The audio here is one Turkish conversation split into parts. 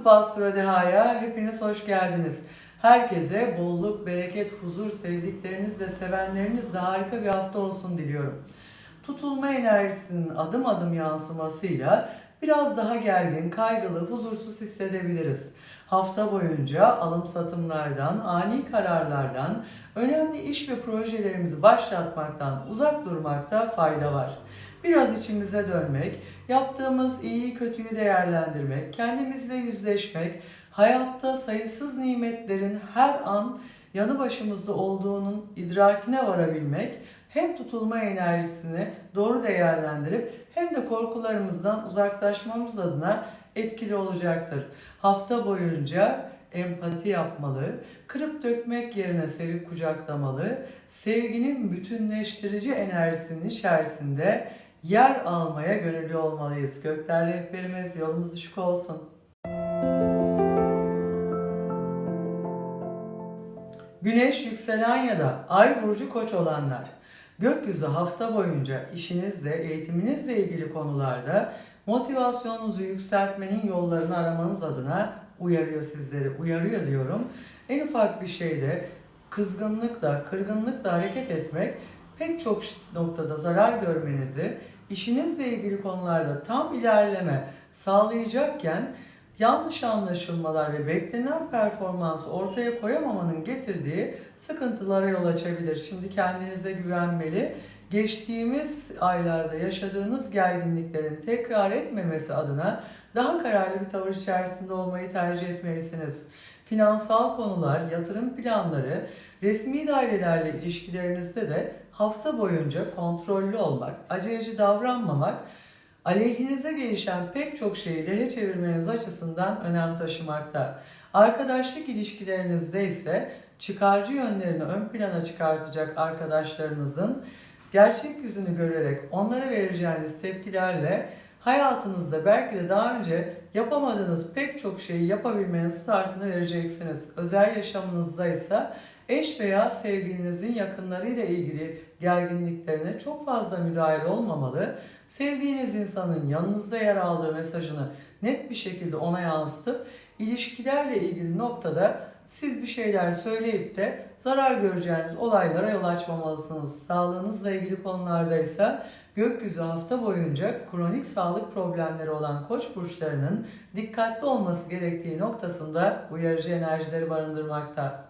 YouTube Astro Deha'ya hepiniz hoş geldiniz. Herkese bolluk, bereket, huzur, sevdiklerinizle, sevenlerinizle harika bir hafta olsun diliyorum. Tutulma enerjisinin adım adım yansımasıyla biraz daha gergin, kaygılı, huzursuz hissedebiliriz. Hafta boyunca alım satımlardan, ani kararlardan, önemli iş ve projelerimizi başlatmaktan uzak durmakta fayda var. Biraz içimize dönmek, yaptığımız iyiyi kötüyü değerlendirmek, kendimizle yüzleşmek, hayatta sayısız nimetlerin her an yanı başımızda olduğunun idrakine varabilmek, hem tutulma enerjisini doğru değerlendirip hem de korkularımızdan uzaklaşmamız adına etkili olacaktır. Hafta boyunca empati yapmalı, kırıp dökmek yerine sevip kucaklamalı, sevginin bütünleştirici enerjisinin içerisinde yer almaya gönüllü olmalıyız. Gökler rehberimiz yolumuz ışık olsun. Güneş yükselen ya da ay burcu koç olanlar. Gökyüzü hafta boyunca işinizle, eğitiminizle ilgili konularda motivasyonunuzu yükseltmenin yollarını aramanız adına uyarıyor sizleri. Uyarıyor diyorum. En ufak bir şeyde kızgınlıkla, kırgınlıkla hareket etmek pek çok noktada zarar görmenizi, işinizle ilgili konularda tam ilerleme sağlayacakken yanlış anlaşılmalar ve beklenen performansı ortaya koyamamanın getirdiği sıkıntılara yol açabilir. Şimdi kendinize güvenmeli. Geçtiğimiz aylarda yaşadığınız gerginliklerin tekrar etmemesi adına daha kararlı bir tavır içerisinde olmayı tercih etmelisiniz. Finansal konular, yatırım planları, resmi dairelerle ilişkilerinizde de hafta boyunca kontrollü olmak, aceleci davranmamak, aleyhinize gelişen pek çok şeyi lehe çevirmeniz açısından önem taşımakta. Arkadaşlık ilişkilerinizde ise çıkarcı yönlerini ön plana çıkartacak arkadaşlarınızın gerçek yüzünü görerek onlara vereceğiniz tepkilerle hayatınızda belki de daha önce yapamadığınız pek çok şeyi yapabilmenin startını vereceksiniz. Özel yaşamınızda ise eş veya sevgilinizin yakınlarıyla ilgili gerginliklerine çok fazla müdahil olmamalı. Sevdiğiniz insanın yanınızda yer aldığı mesajını net bir şekilde ona yansıtıp ilişkilerle ilgili noktada siz bir şeyler söyleyip de zarar göreceğiniz olaylara yol açmamalısınız. Sağlığınızla ilgili konularda ise gökyüzü hafta boyunca kronik sağlık problemleri olan koç burçlarının dikkatli olması gerektiği noktasında uyarıcı enerjileri barındırmakta.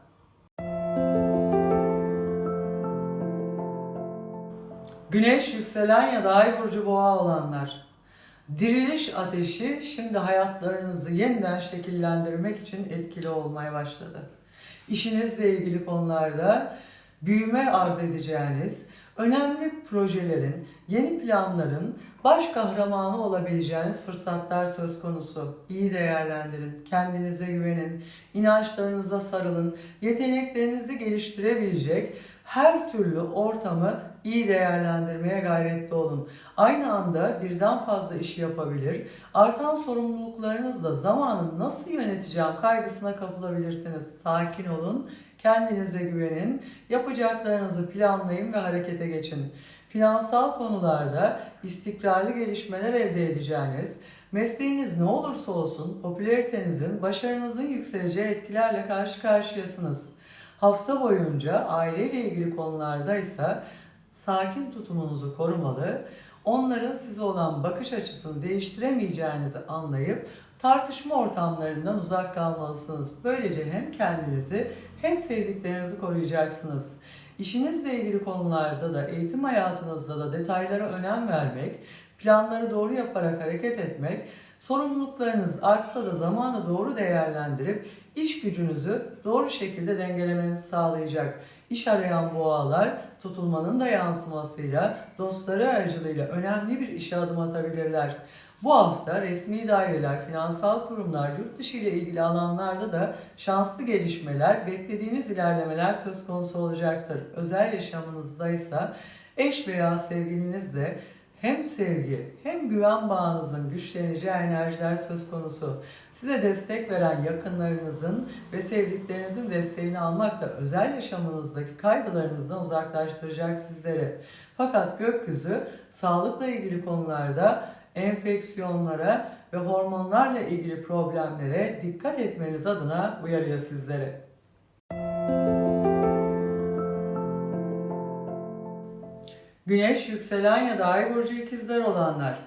Güneş yükselen ya da ay burcu boğa olanlar. Diriliş ateşi şimdi hayatlarınızı yeniden şekillendirmek için etkili olmaya başladı. İşinizle ilgili konularda büyüme arz edeceğiniz, önemli projelerin, yeni planların baş kahramanı olabileceğiniz fırsatlar söz konusu. İyi değerlendirin, kendinize güvenin, inançlarınıza sarılın, yeteneklerinizi geliştirebilecek her türlü ortamı iyi değerlendirmeye gayretli olun. Aynı anda birden fazla işi yapabilir, artan sorumluluklarınızla zamanı nasıl yöneteceğim kaygısına kapılabilirsiniz. Sakin olun, kendinize güvenin, yapacaklarınızı planlayın ve harekete geçin. Finansal konularda istikrarlı gelişmeler elde edeceğiniz, mesleğiniz ne olursa olsun popülaritenizin, başarınızın yükseleceği etkilerle karşı karşıyasınız. Hafta boyunca aileyle ilgili konularda ise sakin tutumunuzu korumalı, onların size olan bakış açısını değiştiremeyeceğinizi anlayıp tartışma ortamlarından uzak kalmalısınız. Böylece hem kendinizi hem sevdiklerinizi koruyacaksınız. İşinizle ilgili konularda da eğitim hayatınızda da detaylara önem vermek, planları doğru yaparak hareket etmek, sorumluluklarınız artsa da zamanı doğru değerlendirip iş gücünüzü doğru şekilde dengelemenizi sağlayacak. İş arayan boğalar tutulmanın da yansımasıyla dostları aracılığıyla önemli bir işe adım atabilirler. Bu hafta resmi daireler, finansal kurumlar, yurt dışı ile ilgili alanlarda da şanslı gelişmeler, beklediğiniz ilerlemeler söz konusu olacaktır. Özel yaşamınızda ise eş veya sevgilinizle hem sevgi hem güven bağınızın güçleneceği enerjiler söz konusu. Size destek veren yakınlarınızın ve sevdiklerinizin desteğini almak da özel yaşamınızdaki kaygılarınızdan uzaklaştıracak sizleri. Fakat gökyüzü sağlıkla ilgili konularda enfeksiyonlara ve hormonlarla ilgili problemlere dikkat etmeniz adına uyarıyor sizleri. Güneş, yükselen ya da ay burcu ikizler olanlar.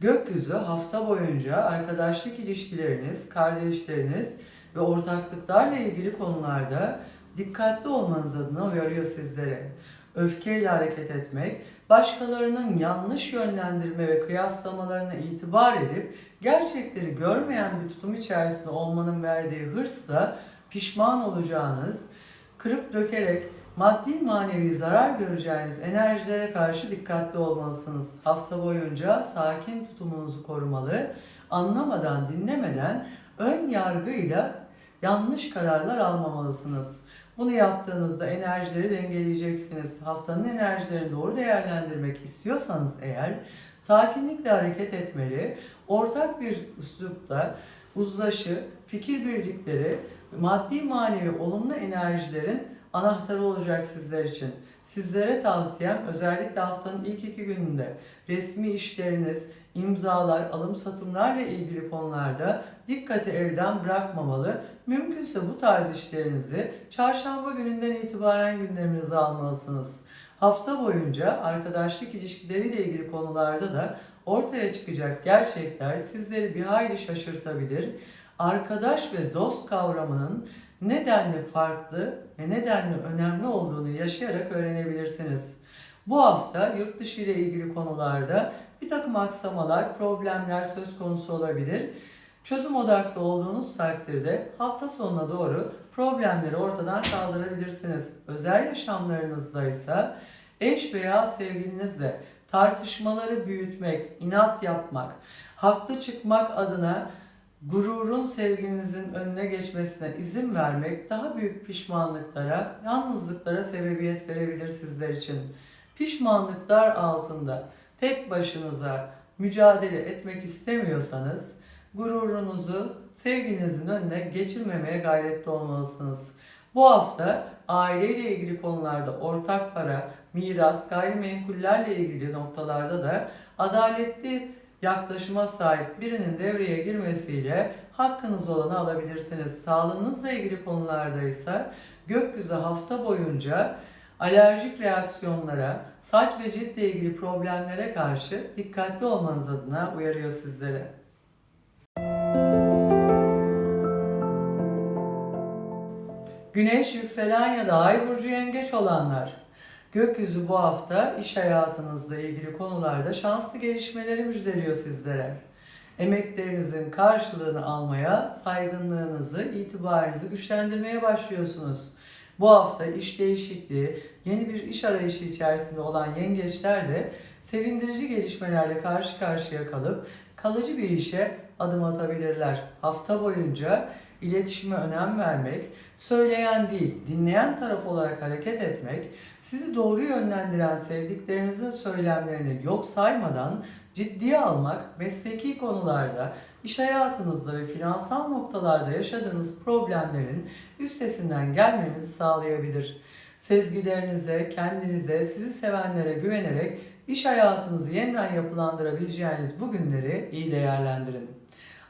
Gökyüzü hafta boyunca arkadaşlık ilişkileriniz, kardeşleriniz ve ortaklıklarla ilgili konularda dikkatli olmanız adına uyarıyor sizlere. Öfkeyle hareket etmek, başkalarının yanlış yönlendirme ve kıyaslamalarına itibar edip gerçekleri görmeyen bir tutum içerisinde olmanın verdiği hırsla pişman olacağınız, kırıp dökerek maddi manevi zarar göreceğiniz enerjilere karşı dikkatli olmalısınız. Hafta boyunca sakin tutumunuzu korumalı, anlamadan, dinlemeden ön yargıyla yanlış kararlar almamalısınız. Bunu yaptığınızda enerjileri dengeleyeceksiniz. Haftanın enerjilerini doğru değerlendirmek istiyorsanız eğer sakinlikle hareket etmeli, ortak bir üslupla uzlaşı, fikir birlikleri, maddi manevi olumlu enerjilerin anahtarı olacak sizler için. Sizlere tavsiyem özellikle haftanın ilk iki gününde resmi işleriniz, imzalar, alım satımlarla ilgili konularda dikkati elden bırakmamalı. Mümkünse bu tarz işlerinizi çarşamba gününden itibaren gündeminize almalısınız. Hafta boyunca arkadaşlık ilişkileriyle ilgili konularda da ortaya çıkacak gerçekler sizleri bir hayli şaşırtabilir. Arkadaş ve dost kavramının nedenle farklı ve nedenle önemli olduğunu yaşayarak öğrenebilirsiniz. Bu hafta yurt dışı ile ilgili konularda bir takım aksamalar, problemler söz konusu olabilir. Çözüm odaklı olduğunuz takdirde hafta sonuna doğru problemleri ortadan kaldırabilirsiniz. Özel yaşamlarınızda ise eş veya sevgilinizle tartışmaları büyütmek, inat yapmak, haklı çıkmak adına gururun sevginizin önüne geçmesine izin vermek daha büyük pişmanlıklara, yalnızlıklara sebebiyet verebilir sizler için. Pişmanlıklar altında tek başınıza mücadele etmek istemiyorsanız gururunuzu sevgilinizin önüne geçirmemeye gayretli olmalısınız. Bu hafta aileyle ilgili konularda ortak para, miras, gayrimenkullerle ilgili noktalarda da adaletli yaklaşıma sahip birinin devreye girmesiyle hakkınız olanı alabilirsiniz. Sağlığınızla ilgili konularda ise gökyüzü hafta boyunca alerjik reaksiyonlara, saç ve ciltle ilgili problemlere karşı dikkatli olmanız adına uyarıyor sizlere. Güneş, yükselen ya da ay burcu yengeç olanlar. Gökyüzü bu hafta iş hayatınızla ilgili konularda şanslı gelişmeleri müjdeliyor sizlere. Emeklerinizin karşılığını almaya, saygınlığınızı, itibarınızı güçlendirmeye başlıyorsunuz. Bu hafta iş değişikliği, yeni bir iş arayışı içerisinde olan yengeçler de sevindirici gelişmelerle karşı karşıya kalıp kalıcı bir işe adım atabilirler. Hafta boyunca iletişime önem vermek, söyleyen değil, dinleyen taraf olarak hareket etmek, sizi doğru yönlendiren sevdiklerinizin söylemlerini yok saymadan ciddiye almak, mesleki konularda, iş hayatınızda ve finansal noktalarda yaşadığınız problemlerin üstesinden gelmenizi sağlayabilir. Sezgilerinize, kendinize, sizi sevenlere güvenerek iş hayatınızı yeniden yapılandırabileceğiniz bu günleri iyi değerlendirin.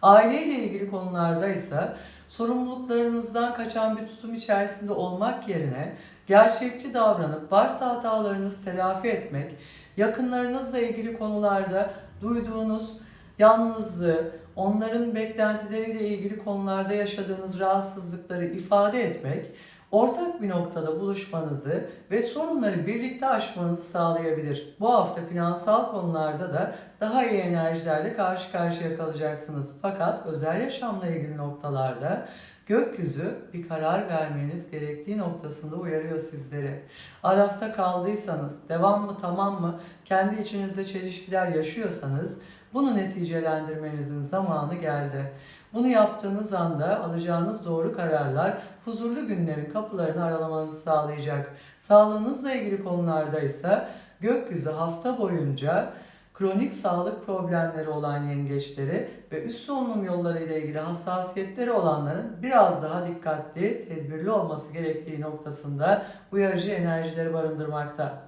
Aile ile ilgili konularda ise sorumluluklarınızdan kaçan bir tutum içerisinde olmak yerine gerçekçi davranıp varsa hatalarınızı telafi etmek, yakınlarınızla ilgili konularda duyduğunuz yalnızlığı, onların beklentileriyle ilgili konularda yaşadığınız rahatsızlıkları ifade etmek, ortak bir noktada buluşmanızı ve sorunları birlikte aşmanızı sağlayabilir. Bu hafta finansal konularda da daha iyi enerjilerle karşı karşıya kalacaksınız. Fakat özel yaşamla ilgili noktalarda gökyüzü bir karar vermeniz gerektiği noktasında uyarıyor sizleri. Arafta kaldıysanız, devam mı tamam mı, kendi içinizde çelişkiler yaşıyorsanız bunu neticelendirmenizin zamanı geldi. Bunu yaptığınız anda alacağınız doğru kararlar huzurlu günlerin kapılarını aralamanızı sağlayacak. Sağlığınızla ilgili konularda ise gökyüzü hafta boyunca kronik sağlık problemleri olan yengeçleri ve üst solunum yolları ile ilgili hassasiyetleri olanların biraz daha dikkatli, tedbirli olması gerektiği noktasında uyarıcı enerjileri barındırmakta.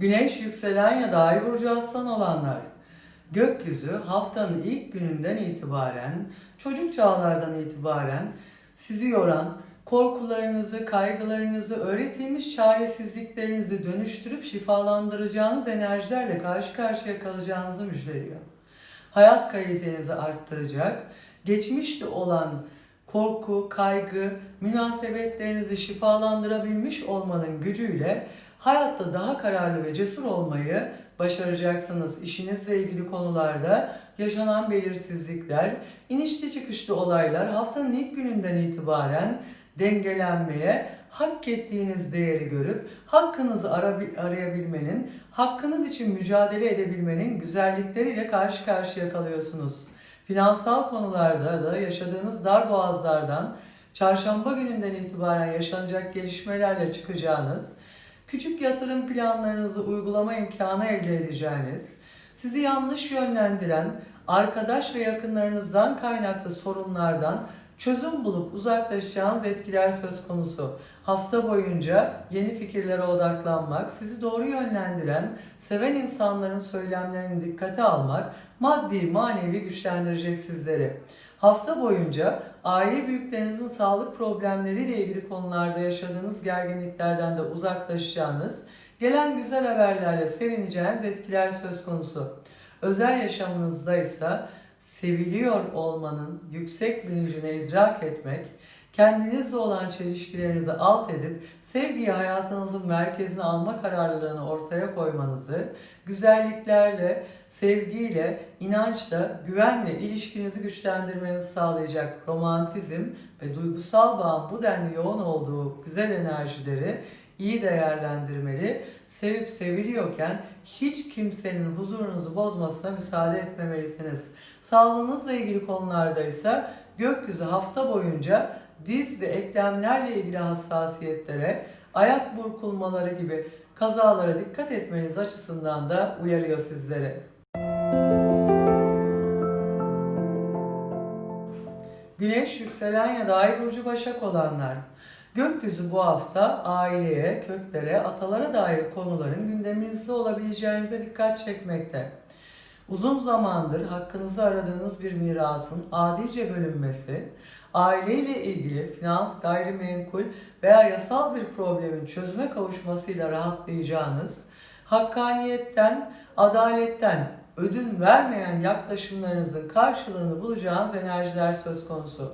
Güneş yükselen ya da ay burcu aslan olanlar. Gökyüzü haftanın ilk gününden itibaren, çocuk çağlardan itibaren sizi yoran, korkularınızı, kaygılarınızı, öğretilmiş çaresizliklerinizi dönüştürüp şifalandıracağınız enerjilerle karşı karşıya kalacağınızı müjdeliyor. Hayat kalitenizi arttıracak, geçmişte olan korku, kaygı, münasebetlerinizi şifalandırabilmiş olmanın gücüyle hayatta daha kararlı ve cesur olmayı başaracaksınız. İşinizle ilgili konularda yaşanan belirsizlikler, inişli çıkışlı olaylar haftanın ilk gününden itibaren dengelenmeye, hak ettiğiniz değeri görüp hakkınızı arayabilmenin, hakkınız için mücadele edebilmenin güzellikleriyle karşı karşıya kalıyorsunuz. Finansal konularda da yaşadığınız dar boğazlardan çarşamba gününden itibaren yaşanacak gelişmelerle çıkacağınız, küçük yatırım planlarınızı uygulama imkanı elde edeceğiniz, sizi yanlış yönlendiren arkadaş ve yakınlarınızdan kaynaklı sorunlardan çözüm bulup uzaklaşacağınız etkiler söz konusu. Hafta boyunca yeni fikirlere odaklanmak, sizi doğru yönlendiren, seven insanların söylemlerini dikkate almak maddi manevi güçlendirecek sizleri. Hafta boyunca aile büyüklerinizin sağlık problemleriyle ilgili konularda yaşadığınız gerginliklerden de uzaklaşacağınız, gelen güzel haberlerle sevineceğiniz etkiler söz konusu. Özel yaşamınızda ise seviliyor olmanın yüksek bilincine idrak etmek, kendinizle olan çelişkilerinizi alt edip sevgiyi hayatınızın merkezine alma kararlılığını ortaya koymanızı, güzelliklerle, sevgiyle, inançla, güvenle ilişkinizi güçlendirmenizi sağlayacak romantizm ve duygusal bağın bu denli yoğun olduğu güzel enerjileri iyi değerlendirmeli, sevip seviliyorken hiç kimsenin huzurunuzu bozmasına müsaade etmemelisiniz. Sağlığınızla ilgili konularda ise gökyüzü hafta boyunca diz ve eklemlerle ilgili hassasiyetlere, ayak burkulmaları gibi kazalara dikkat etmeniz açısından da uyarıyor sizleri. Güneş yükselen ya da ay burcu başak olanlar. Gökyüzü bu hafta aileye, köklere, atalara dair konuların gündeminizde olabileceğinize dikkat çekmekte. Uzun zamandır hakkınızı aradığınız bir mirasın adice bölünmesi, aileyle ilgili finans, gayrimenkul veya yasal bir problemin çözüme kavuşmasıyla rahatlayacağınız, hakkaniyetten, adaletten ödün vermeyen yaklaşımlarınızın karşılığını bulacağınız enerjiler söz konusu.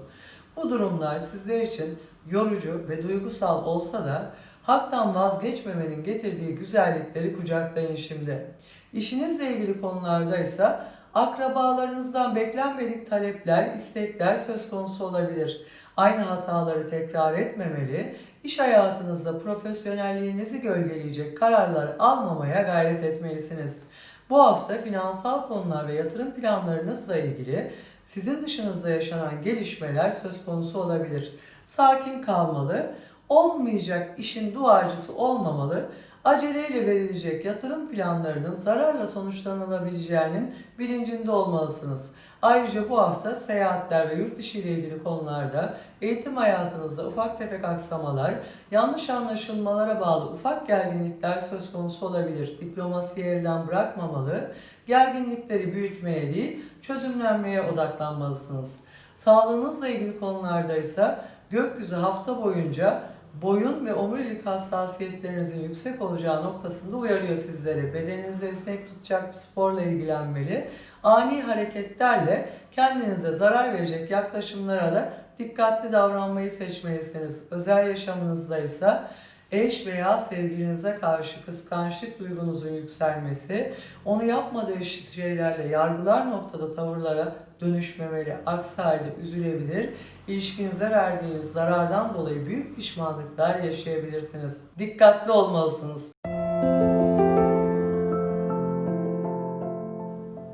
Bu durumlar sizler için yorucu ve duygusal olsa da haktan vazgeçmemenin getirdiği güzellikleri kucaklayın şimdi. İşinizle ilgili konularda ise akrabalarınızdan beklenmedik talepler, istekler söz konusu olabilir. Aynı hataları tekrar etmemeli, iş hayatınızda profesyonelliğinizi gölgeleyecek kararlar almamaya gayret etmelisiniz. Bu hafta finansal konular ve yatırım planlarınızla ilgili sizin dışınızda yaşanan gelişmeler söz konusu olabilir. Sakin kalmalı, olmayacak işin duacısı olmamalı, aceleyle verilecek yatırım planlarının zararla sonuçlanılabileceğinin bilincinde olmalısınız. Ayrıca bu hafta seyahatler ve yurt dışı ile ilgili konularda eğitim hayatınızda ufak tefek aksamalar, yanlış anlaşılmalara bağlı ufak gerginlikler söz konusu olabilir. Diplomasiyi elden bırakmamalı, gerginlikleri büyütmeye değil, çözümlenmeye odaklanmalısınız. Sağlığınızla ilgili konularda ise gökyüzü hafta boyunca boyun ve omurilik hassasiyetlerinizin yüksek olacağı noktasında uyarıyor sizleri. Bedeninizi esnek tutacak bir sporla ilgilenmeli. Ani hareketlerle kendinize zarar verecek yaklaşımlara da dikkatli davranmayı seçmelisiniz. Özel yaşamınızda ise eş veya sevgilinize karşı kıskançlık duygunuzun yükselmesi, onu yapmadığı şeylerle yargılar noktada tavırlara dönüşmemeli, aksi halde üzülebilir, ilişkinize verdiğiniz zarardan dolayı büyük pişmanlıklar yaşayabilirsiniz. Dikkatli olmalısınız.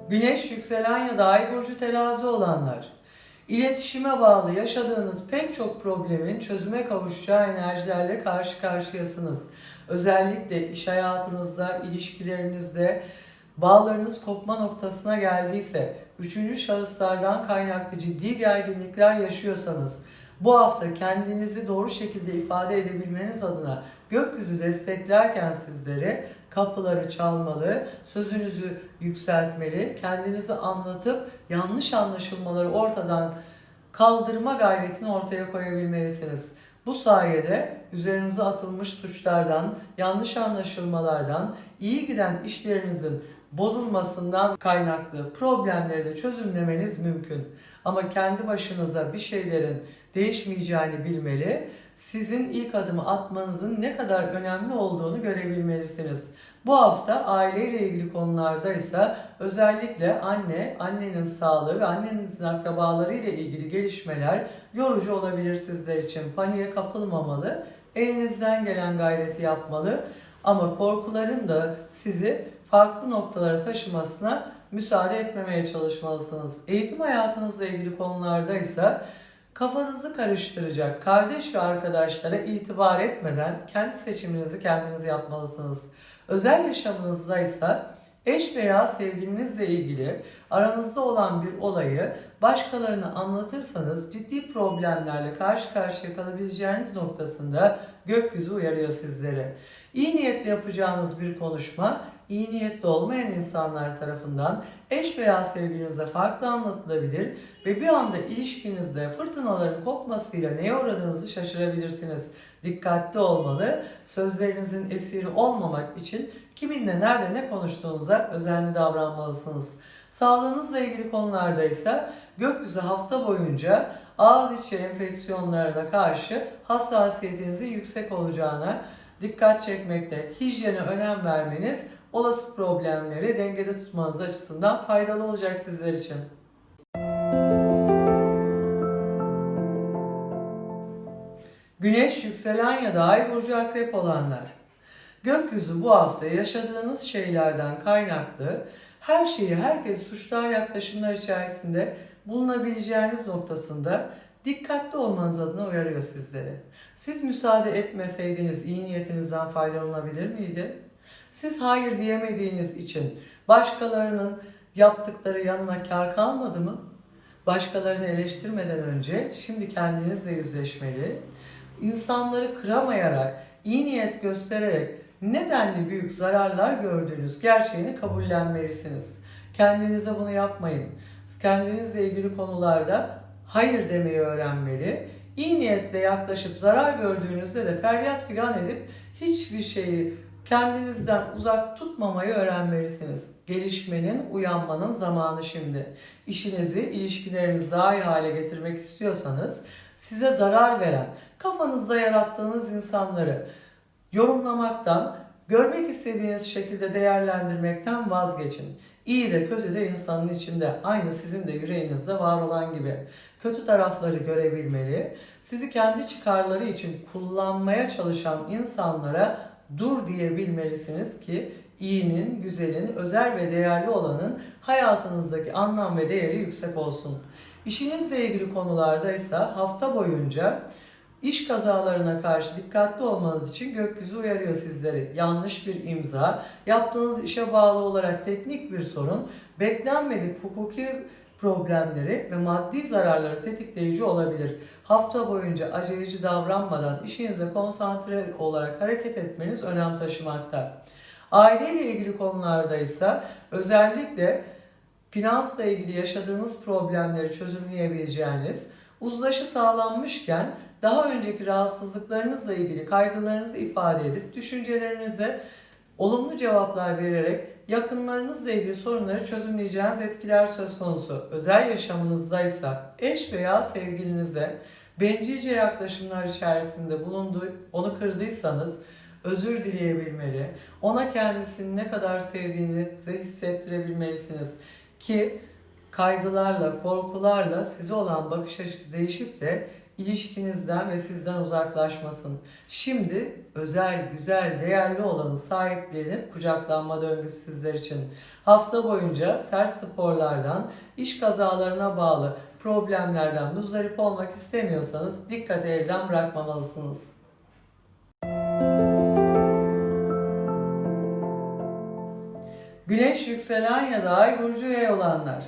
Güneş yükselen ya da ay burcu terazi olanlar. İletişime bağlı yaşadığınız pek çok problemin çözüme kavuşacağı enerjilerle karşı karşıyasınız. Özellikle iş hayatınızda, ilişkilerinizde bağlarınız kopma noktasına geldiyse, üçüncü şahıslardan kaynaklı ciddi gerginlikler yaşıyorsanız, bu hafta kendinizi doğru şekilde ifade edebilmeniz adına gökyüzü desteklerken sizleri kapıları çalmalı, sözünüzü yükseltmeli, kendinizi anlatıp yanlış anlaşılmaları ortadan kaldırma gayretini ortaya koyabilmelisiniz. Bu sayede üzerinize atılmış suçlardan, yanlış anlaşılmalardan, iyi giden işlerinizin bozulmasından kaynaklı problemleri de çözümlemeniz mümkün. Ama kendi başınıza bir şeylerin değişmeyeceğini bilmeli, sizin ilk adımı atmanızın ne kadar önemli olduğunu görebilmelisiniz. Bu hafta aileyle ilgili konularda ise özellikle anne, annenin sağlığı ve annenizin akrabaları ile ilgili gelişmeler yorucu olabilir sizler için. Paniğe kapılmamalı, elinizden gelen gayreti yapmalı ama korkuların da sizi farklı noktalara taşımasına müsaade etmemeye çalışmalısınız. Eğitim hayatınızla ilgili konularda ise kafanızı karıştıracak kardeş ve arkadaşlara itibar etmeden kendi seçiminizi kendiniz yapmalısınız. Özel yaşamınızda ise eş veya sevgilinizle ilgili aranızda olan bir olayı başkalarına anlatırsanız ciddi problemlerle karşı karşıya kalabileceğiniz noktasında gökyüzü uyarıyor sizleri. İyi niyetle yapacağınız bir konuşma iyi niyetli olmayan insanlar tarafından eş veya sevgilinize farklı anlatılabilir ve bir anda ilişkinizde fırtınaların kopmasıyla neye uğradığınızı şaşırabilirsiniz. Dikkatli olmalı, sözlerinizin esiri olmamak için kiminle nerede ne konuştuğunuza özenli davranmalısınız. Sağlığınızla ilgili konularda ise gökyüzü hafta boyunca ağız içi enfeksiyonlarına karşı hassasiyetinizin yüksek olacağına dikkat çekmekte, hijyene önem vermeniz olası problemleri dengede tutmanız açısından faydalı olacak sizler için. Güneş, yükselen ya da ay burcu akrep olanlar. Gökyüzü bu hafta yaşadığınız şeylerden kaynaklı her şeyi herkes suçlar yaklaşımlar içerisinde bulunabileceğiniz noktasında dikkatli olmanız adına uyarıyor sizleri. Siz müsaade etmeseydiniz iyi niyetinizden faydalanabilir miydi? Siz hayır diyemediğiniz için başkalarının yaptıkları yanına kar kalmadı mı? Başkalarını eleştirmeden önce şimdi kendinizle yüzleşmeli. İnsanları kıramayarak, iyi niyet göstererek nedenli büyük zararlar gördüğünüz gerçeğini kabullenmelisiniz. Kendinize bunu yapmayın. Kendinizle ilgili konularda hayır demeyi öğrenmeli. İyi niyetle yaklaşıp zarar gördüğünüzde de feryat figan edip hiçbir şeyi kendinizden uzak tutmamayı öğrenmelisiniz. Gelişmenin, uyanmanın zamanı şimdi. İşinizi, ilişkilerinizi daha iyi hale getirmek istiyorsanız size zarar veren, kafanızda yarattığınız insanları yorumlamaktan, görmek istediğiniz şekilde değerlendirmekten vazgeçin. İyi de kötü de insanın içinde, aynı sizin de yüreğinizde var olan gibi. Kötü tarafları görebilmeli, sizi kendi çıkarları için kullanmaya çalışan insanlara dur diyebilmelisiniz ki iyinin, güzelin, özel ve değerli olanın hayatınızdaki anlam ve değeri yüksek olsun. İşinizle ilgili konularda ise hafta boyunca iş kazalarına karşı dikkatli olmanız için gökyüzü uyarıyor sizleri. Yanlış bir imza, yaptığınız işe bağlı olarak teknik bir sorun, beklenmedik hukuki problemleri ve maddi zararları tetikleyici olabilir. Hafta boyunca aceleci davranmadan işinize konsantre olarak hareket etmeniz önem taşımakta. Aileyle ilgili konularda ise özellikle finansla ilgili yaşadığınız problemleri çözümleyebileceğiniz, uzlaşı sağlanmışken daha önceki rahatsızlıklarınızla ilgili kaygılarınızı ifade edip düşüncelerinize olumlu cevaplar vererek yakınlarınızla ilgili sorunları çözümleyeceğiniz etkiler söz konusu. Özel yaşamınızdaysa eş veya sevgilinize bencilce yaklaşımlar içerisinde bulunduğu, onu kırdıysanız özür dileyebilmeli. Ona kendisini ne kadar sevdiğinizi hissettirebilmelisiniz. Ki kaygılarla, korkularla size olan bakış açısı değişip de ilişkinizden ve sizden uzaklaşmasın. Şimdi özel, güzel, değerli olanı sahiplenip kucaklanma döngüsü sizler için. Hafta boyunca sert sporlardan, iş kazalarına bağlı problemlerden muzdarip olmak istemiyorsanız dikkati elden bırakmamalısınız. Güneş yükselen ya da ay burcu yay olanlar.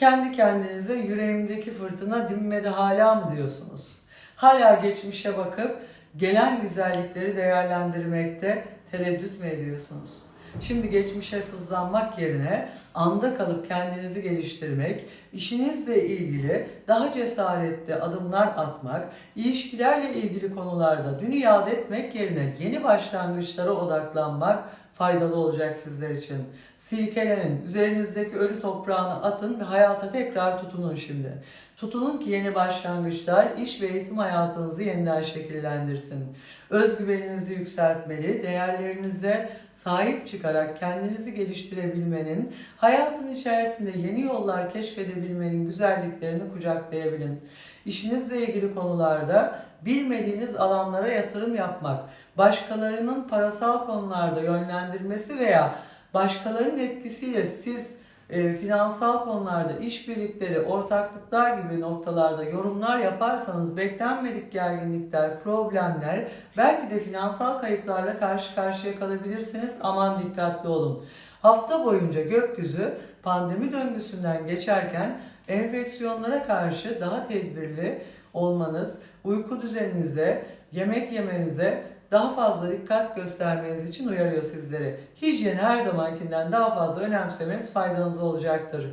Kendi kendinize yüreğimdeki fırtına dinmedi hala mı diyorsunuz? Hala geçmişe bakıp gelen güzellikleri değerlendirmekte tereddüt mü ediyorsunuz? Şimdi geçmişe sızlanmak yerine anda kalıp kendinizi geliştirmek, işinizle ilgili daha cesaretli adımlar atmak, ilişkilerle ilgili konularda dünü yad etmek yerine yeni başlangıçlara odaklanmak faydalı olacak sizler için. Silkelenin, üzerinizdeki ölü toprağını atın ve hayata tekrar tutunun şimdi. Tutunun ki yeni başlangıçlar iş ve eğitim hayatınızı yeniden şekillendirsin. Özgüveninizi yükseltmeli, değerlerinize sahip çıkarak kendinizi geliştirebilmenin, hayatın içerisinde yeni yollar keşfedebilmenin güzelliklerini kucaklayabilin. İşinizle ilgili konularda bilmediğiniz alanlara yatırım yapmak, başkalarının parasal konularda yönlendirmesi veya başkalarının etkisiyle siz e, finansal konularda işbirlikleri, ortaklıklar gibi noktalarda yorumlar yaparsanız beklenmedik gerginlikler, problemler, belki de finansal kayıplarla karşı karşıya kalabilirsiniz. Aman dikkatli olun. Hafta boyunca gökyüzü pandemi döngüsünden geçerken enfeksiyonlara karşı daha tedbirli olmanız, uyku düzeninize, yemek yemenize daha fazla dikkat göstermeniz için uyarıyor sizleri. Hijyeni her zamankinden daha fazla önemsemeniz faydanız olacaktır.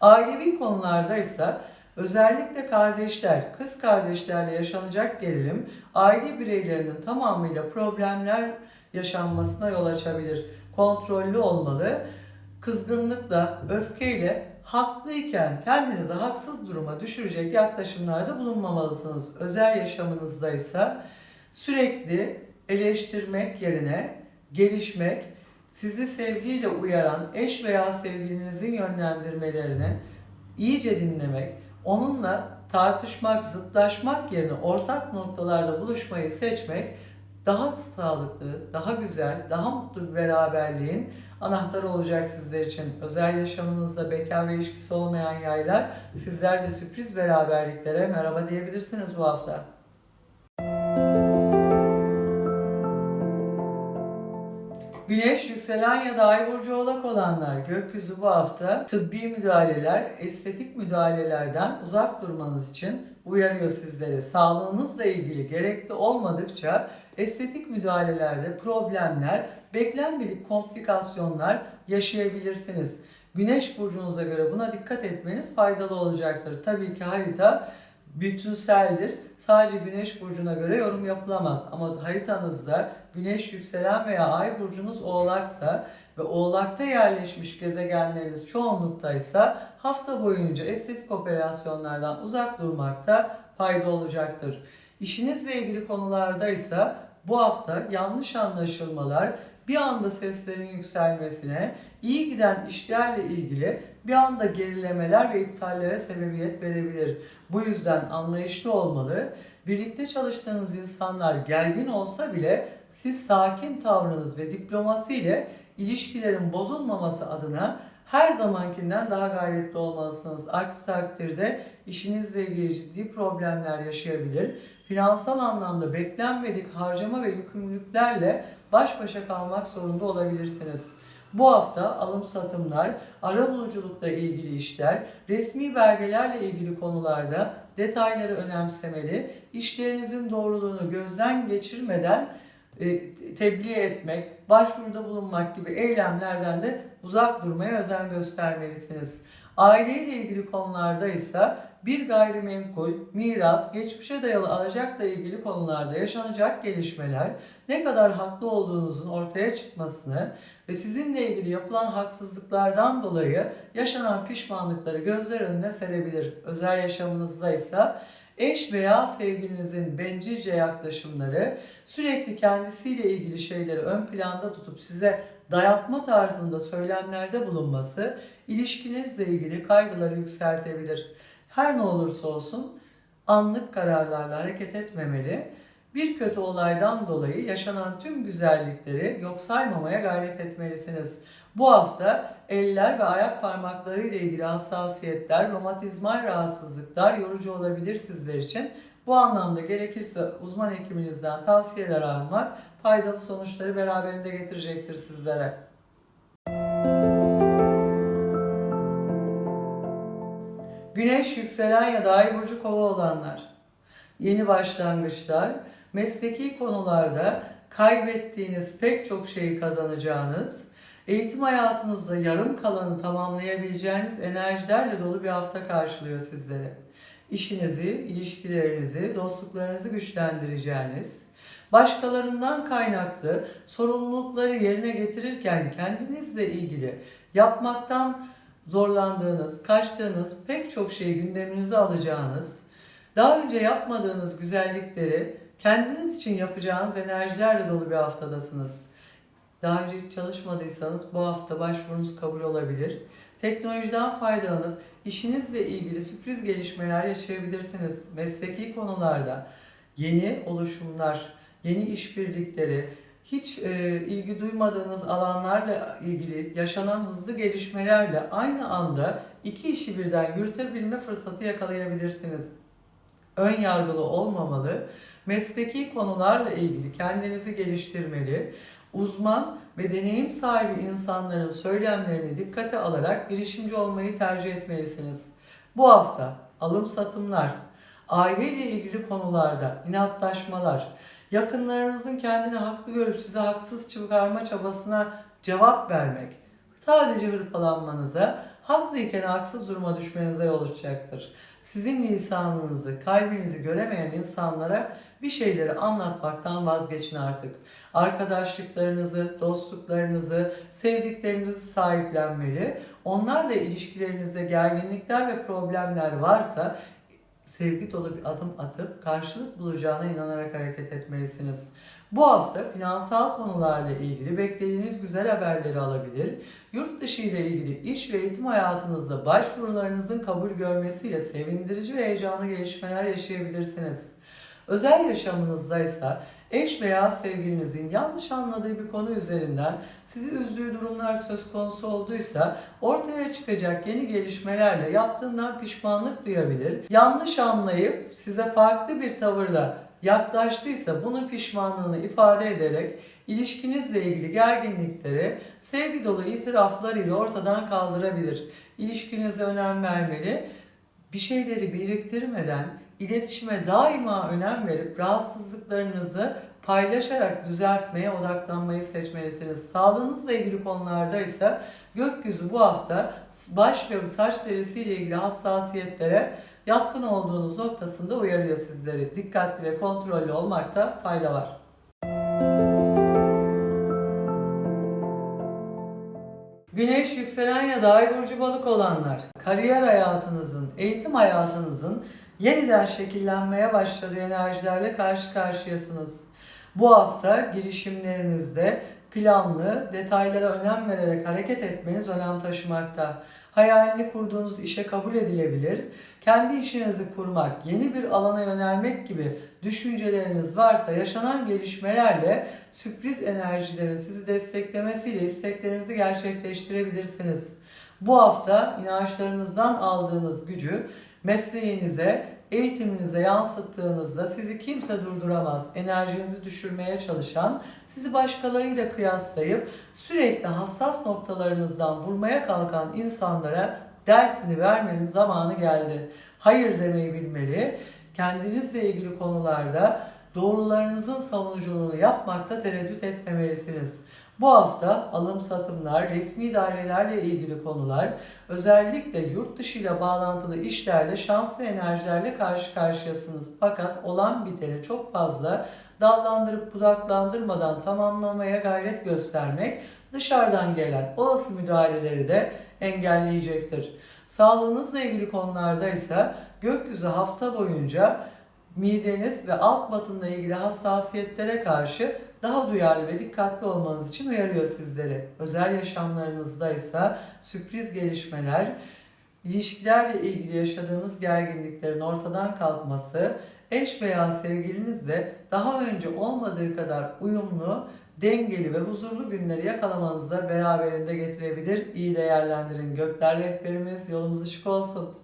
Ailevi konularda ise özellikle kardeşler, kız kardeşlerle yaşanacak gerilim aile bireylerinin tamamıyla problemler yaşanmasına yol açabilir. Kontrollü olmalı. Kızgınlıkla, öfkeyle haklıyken kendinizi haksız duruma düşürecek yaklaşımlarda bulunmamalısınız. Özel yaşamınızda ise sürekli eleştirmek yerine gelişmek, sizi sevgiyle uyaran eş veya sevgilinizin yönlendirmelerini iyice dinlemek, onunla tartışmak, zıtlaşmak yerine ortak noktalarda buluşmayı seçmek daha sağlıklı, daha güzel, daha mutlu bir beraberliğin anahtarı olacak sizler için. Özel yaşamınızda bekar ve ilişkisi olmayan yaylar sizler de sürpriz beraberliklere merhaba diyebilirsiniz bu hafta. Güneş, yükselen ya da ay burcu oğlak olanlar gökyüzü bu hafta tıbbi müdahaleler, estetik müdahalelerden uzak durmanız için uyarıyor sizleri. Sağlığınızla ilgili gerekli olmadıkça estetik müdahalelerde problemler, beklenmedik komplikasyonlar yaşayabilirsiniz. Güneş burcunuza göre buna dikkat etmeniz faydalı olacaktır. Tabii ki harita bütünseldir. Sadece güneş burcuna göre yorum yapılamaz. Ama haritanızda güneş yükselen veya ay burcunuz oğlaksa ve oğlakta yerleşmiş gezegenleriniz çoğunluktaysa hafta boyunca estetik operasyonlardan uzak durmakta fayda olacaktır. İşinizle ilgili konularda ise bu hafta yanlış anlaşılmalar, bir anda seslerin yükselmesine, iyi giden işlerle ilgili bir anda gerilemeler ve iptallere sebebiyet verebilir. Bu yüzden anlayışlı olmalı. Birlikte çalıştığınız insanlar gergin olsa bile siz sakin tavrınız ve diplomasiyle ilişkilerin bozulmaması adına her zamankinden daha gayretli olmalısınız. Aksi takdirde işinizle ilgili ciddi problemler yaşayabilir. Finansal anlamda beklenmedik harcama ve yükümlülüklerle baş başa kalmak zorunda olabilirsiniz. Bu hafta alım satımlar, ara buluculukla ilgili işler, resmi belgelerle ilgili konularda detayları önemsemeli, işlerinizin doğruluğunu gözden geçirmeden e, tebliğ etmek, başvuruda bulunmak gibi eylemlerden de uzak durmaya özen göstermelisiniz. Aileyle ilgili konularda ise bir gayrimenkul, miras, geçmişe dayalı alacakla ilgili konularda yaşanacak gelişmeler ne kadar haklı olduğunuzun ortaya çıkmasını ve sizinle ilgili yapılan haksızlıklardan dolayı yaşanan pişmanlıkları gözler önüne serebilir. Özel yaşamınızda ise eş veya sevgilinizin bencilce yaklaşımları, sürekli kendisiyle ilgili şeyleri ön planda tutup size dayatma tarzında söylemlerde bulunması ilişkinizle ilgili kaygıları yükseltebilir. Her ne olursa olsun anlık kararlarla hareket etmemeli. Bir kötü olaydan dolayı yaşanan tüm güzellikleri yok saymamaya gayret etmelisiniz. Bu hafta eller ve ayak parmakları ile ilgili hassasiyetler, romatizmal rahatsızlıklar yorucu olabilir sizler için. Bu anlamda gerekirse uzman hekiminizden tavsiyeler almak faydalı sonuçları beraberinde getirecektir sizlere. Güneş, yükselen ya da ay burcu kova olanlar. Yeni başlangıçlar, mesleki konularda kaybettiğiniz pek çok şeyi kazanacağınız, Eğitim hayatınızda yarım kalanı tamamlayabileceğiniz enerjilerle dolu bir hafta karşılıyor sizleri. İşinizi, ilişkilerinizi, dostluklarınızı güçlendireceğiniz, başkalarından kaynaklı sorumlulukları yerine getirirken kendinizle ilgili yapmaktan zorlandığınız, kaçtığınız pek çok şeyi gündeminize alacağınız, daha önce yapmadığınız güzellikleri kendiniz için yapacağınız enerjilerle dolu bir haftadasınız. Daha önce hiç çalışmadıysanız bu hafta başvurunuz kabul olabilir. Teknolojiden faydalanıp işinizle ilgili sürpriz gelişmeler yaşayabilirsiniz. Mesleki konularda yeni oluşumlar, yeni işbirlikleri, hiç e, ilgi duymadığınız alanlarla ilgili yaşanan hızlı gelişmelerle aynı anda iki işi birden yürütebilme fırsatı yakalayabilirsiniz. Ön yargılı olmamalı, mesleki konularla ilgili kendinizi geliştirmeli, uzman ve deneyim sahibi insanların söylemlerini dikkate alarak girişimci olmayı tercih etmelisiniz. Bu hafta alım satımlar, aileyle ilgili konularda inatlaşmalar, yakınlarınızın kendini haklı görüp size haksız çıkarma çabasına cevap vermek, sadece hırpalanmanıza, haklıyken haksız duruma düşmenize yol açacaktır. Sizin lisanınızı, kalbinizi göremeyen insanlara bir şeyleri anlatmaktan vazgeçin artık. Arkadaşlıklarınızı, dostluklarınızı, sevdiklerinizi sahiplenmeli. Onlarla ilişkilerinizde gerginlikler ve problemler varsa sevgi dolu bir adım atıp karşılık bulacağına inanarak hareket etmelisiniz. Bu hafta finansal konularla ilgili beklediğiniz güzel haberleri alabilir. Yurt dışı ile ilgili iş ve eğitim hayatınızda başvurularınızın kabul görmesiyle sevindirici ve heyecanlı gelişmeler yaşayabilirsiniz. Özel yaşamınızda ise eş veya sevgilinizin yanlış anladığı bir konu üzerinden sizi üzdüğü durumlar söz konusu olduysa ortaya çıkacak yeni gelişmelerle yaptığından pişmanlık duyabilir. Yanlış anlayıp size farklı bir tavırla yaklaştıysa bunun pişmanlığını ifade ederek ilişkinizle ilgili gerginlikleri sevgi dolu itiraflar ile ortadan kaldırabilir. İlişkinize önem vermeli. Bir şeyleri biriktirmeden iletişime daima önem verip rahatsızlıklarınızı paylaşarak düzeltmeye odaklanmayı seçmelisiniz. Sağlığınızla ilgili konularda ise gökyüzü bu hafta baş ve saç derisiyle ilgili hassasiyetlere yatkın olduğunuz noktasında uyarıyor sizleri. Dikkatli ve kontrollü olmakta fayda var. Güneş yükselen ya da ay burcu balık olanlar, kariyer hayatınızın, eğitim hayatınızın yeniden şekillenmeye başladığı enerjilerle karşı karşıyasınız. Bu hafta girişimlerinizde planlı, detaylara önem vererek hareket etmeniz önem taşımakta. Hayalini kurduğunuz işe kabul edilebilir. Kendi işinizi kurmak, yeni bir alana yönelmek gibi düşünceleriniz varsa yaşanan gelişmelerle sürpriz enerjilerin sizi desteklemesiyle isteklerinizi gerçekleştirebilirsiniz. Bu hafta inançlarınızdan aldığınız gücü mesleğinize, eğitiminize yansıttığınızda sizi kimse durduramaz. Enerjinizi düşürmeye çalışan, sizi başkalarıyla kıyaslayıp sürekli hassas noktalarınızdan vurmaya kalkan insanlara dersini vermenin zamanı geldi. Hayır demeyi bilmeli. Kendinizle ilgili konularda doğrularınızın savunuculuğunu yapmakta tereddüt etmemelisiniz. Bu hafta alım satımlar, resmi dairelerle ilgili konular, özellikle yurt dışı ile bağlantılı işlerle şanslı enerjilerle karşı karşıyasınız. Fakat olan biteni çok fazla dallandırıp budaklandırmadan tamamlamaya gayret göstermek dışarıdan gelen olası müdahaleleri de engelleyecektir. Sağlığınızla ilgili konularda ise gökyüzü hafta boyunca mideniz ve alt batınla ilgili hassasiyetlere karşı daha duyarlı ve dikkatli olmanız için uyarıyor sizleri. Özel yaşamlarınızda ise sürpriz gelişmeler, ilişkilerle ilgili yaşadığınız gerginliklerin ortadan kalkması, eş veya sevgilinizle daha önce olmadığı kadar uyumlu, dengeli ve huzurlu günleri yakalamanızı da beraberinde getirebilir. İyi değerlendirin. Gökler rehberimiz yolumuz ışık olsun.